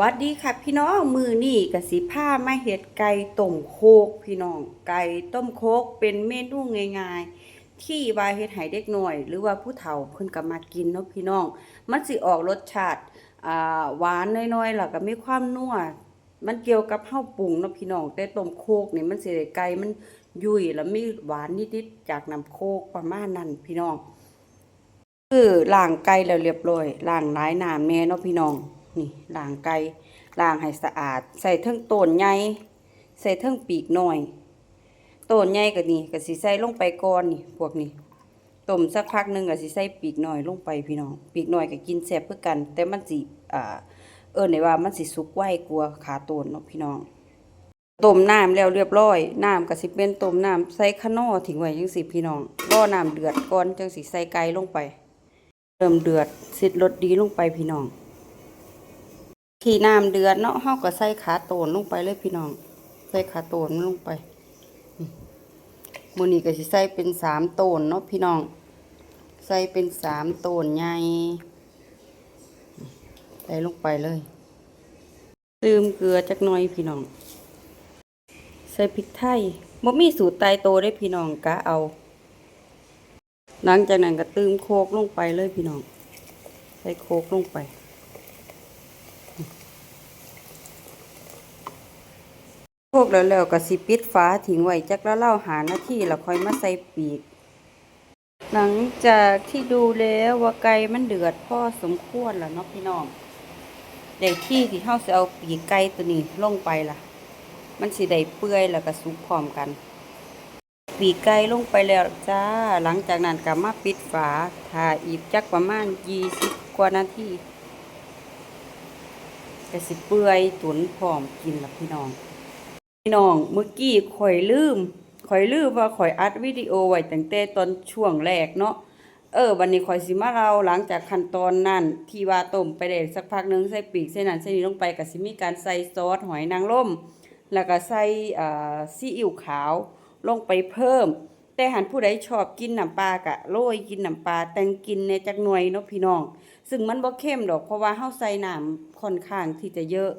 วัสดีค่ะพี่น้องมือนี่กสิผ้ามาเห็ดไก่ต้มโคกพี่น้องไก่ต้มโคกเป็นเมนูง่ายๆ ที่วาเฮ็ดให้เด็กหน่อย หรือว่าผู้เฒ่าเพิ่นก็มากินเนาะพี่น้อง มันสิออกรสชาติหวานน้อยๆแล้วก็มีความนัวมันเกี่ยวกับเฮาปรุงเนาะพี่น้องแต่ต้มโคกนี่มันสิได้ไก่มันยุ่ยแล้วมีหวานนิดๆจากน้ำโคกประมาณนั้นพี่น้องคือล้างไก่แล้วเรียบร้อยล้างหลายน้ำแน่เนาะพี่น้อง นี่ล้างไก่ล้างให้สะอาด ใส่เทั้งต้นใหญ่ใส่เทั้งปีกหน้อยต้นใหญ่ก็นี่ก็สิใส่ลงไปก่อนนี่พวกนี้ต้มสักพักหนึงก็สิใส่ปีกหน้อยลงไปพี่น้อง ปีกหน้อยก็กินแซ่บเพื่อกัน แต่มันสิอ่าเอิ้นได้ว่ามันสิสุกไวกว่าขาต้นเนาะพี่น้องต้มน้ำแล้วเรียบร้อยน้ำก็สิเป็นต้มน้ำใส่คะนอทิ้งไว้จังสิพี่น้องรอน้ำเดือดก่อนจังสิใส่ไก่ลงไป เริ่มเดือดสิดรสดีลงไปพี่น้อง ที่น้ำเดือดเนาะเฮาก็ใส่ขาโตนลงไปเลยพี่น้อง ใส่ขาโตนลงไปมมื้อนี้ก็สิใส่เป็นสามโตนเนาะพี่น้อง ใส่เป็นสามโตนใหญ่ใส่ลงไปเลยลืมเกลือจักหน่อยพี่น้อง ใส่พริกไทยบ่มีสูตรตายโตได้พี่น้องกะเอาหลังจากนั้นก็ตืมโคกลงไปเลยพี่น้อง ใส่โคกลงไป โคกแล้วแล้วก็สิปิดฟ้าทิ้งไว้จักแล้วเล่าหานาทีแล้วค่อยมาใส่ปีก หลังจากที่ดูแล้วว่าไก่มันเดือดพ่อสมควรแล้วเนาะพี่น้องได้ที่ที่เฮาสิเอาปีกไก่ตัวนี้ลงไปล่ะ มันสิได้เปื่อยแล้วก็สุกพร้อมกัน ปีกไก่ลงไปแล้วจ้า หลังจากนั้นก็มาปิดฝาถ่าอีกจักประมาณยี่สิบกว่านาทีก็สิเปื่อยตุนพร้อมกินละพี่น้อง น้องเมื่อกี้ข่อยลืมข่อยลืมว่าข่อยอัดวิดีโอไว้ตั้งแต่ตอนช่วงแรกเนาะเออวันนี้ข่อยสิมาเราหลังจากขั้นตอนนั้นที่ว่าต้มไปได้สักพักนึงใส่ปีกใส่นั่นใส่นี่ลงไปก็สิมีการใส่ซอสหอยนางรมแล้วก็ใส่อ่าซีอิ๊วขาวลงไปเพิ่ม แต่หันผู้ใดชอบกินน้ำปลากะโรยกินน้ำปลาแต่งกินในจักหน่วยเนาะพี่น้อง ซึ่งมันบ่เข้มดอกเพราะว่าเฮาใส่น้ำค่อนข้างที่จะเยอะ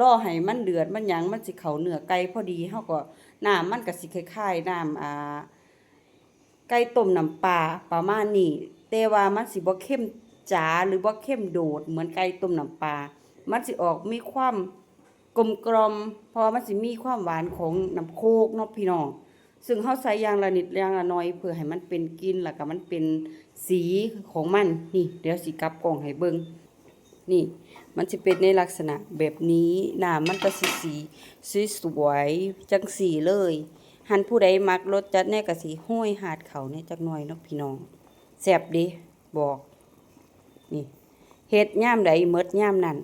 รอให้มันเดือดมันหยังมันสิเขาเนื้อไก่พอดีเฮาก็น้ำมันก็สิคล้ายๆน้ำอ่าไก่ต้มน้ำปลาประมาณนี้แต่ว่ามันสิบ่เข้มจ๋าหรือบ่เข้มโดดเหมือนไก่ต้มน้ำปลามันสิออกมีความกลมกลอมเพราะมันสิมีความหวานของน้ำโคกเนาะพี่น้องซึ่งเฮาใส่ยางละนิดยางละน้อยเพื่อให้มันเป็นกลินแล้วก็มันเป็นสีของมันนี่ เดี๋ยวสิกลับกล่องให้เบิ่ง นี่ มันจะเป็นในลักษณะแบบนี้น้ำมันก็สิสีสวยๆจังสีเลย หันผู้ใดมักรสจัดแน่ก็สิห้อยหาดเขาเนี่ยจักหน่อยเนาะพี่น้องแซ่บดิบอกนี่เฮ็ดย่ามใดเมดย่ามนั้น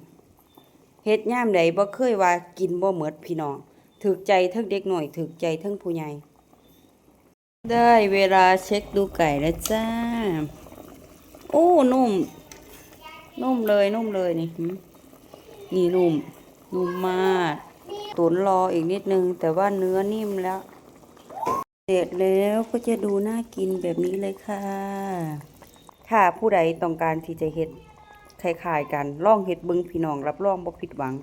เฮ็ดย่ามใดบ่เคยว่ากินบ่เมดพี่น้องถึกใจทั้งเด็กหน่อยถึกใจทั้งผู้ใหญ่ได้เวลาเช็คดูไก่แล้วจ้า โอ้นุ่ม นุ่มเลยนุ่มเลยนี่นี่นุ่ม นุ่มมาก ตุนรออีกนิดนึง แต่ว่าเนื้อนิ่มแล้ว เสร็จแล้วก็จะดูน่ากินแบบนี้เลยค่ะ ถ้าผู้ใดต้องการที่จะเห็ดคล้ายๆกันล่องเห็ดบึงพี่น้องรับรองบ่ผิดหวัง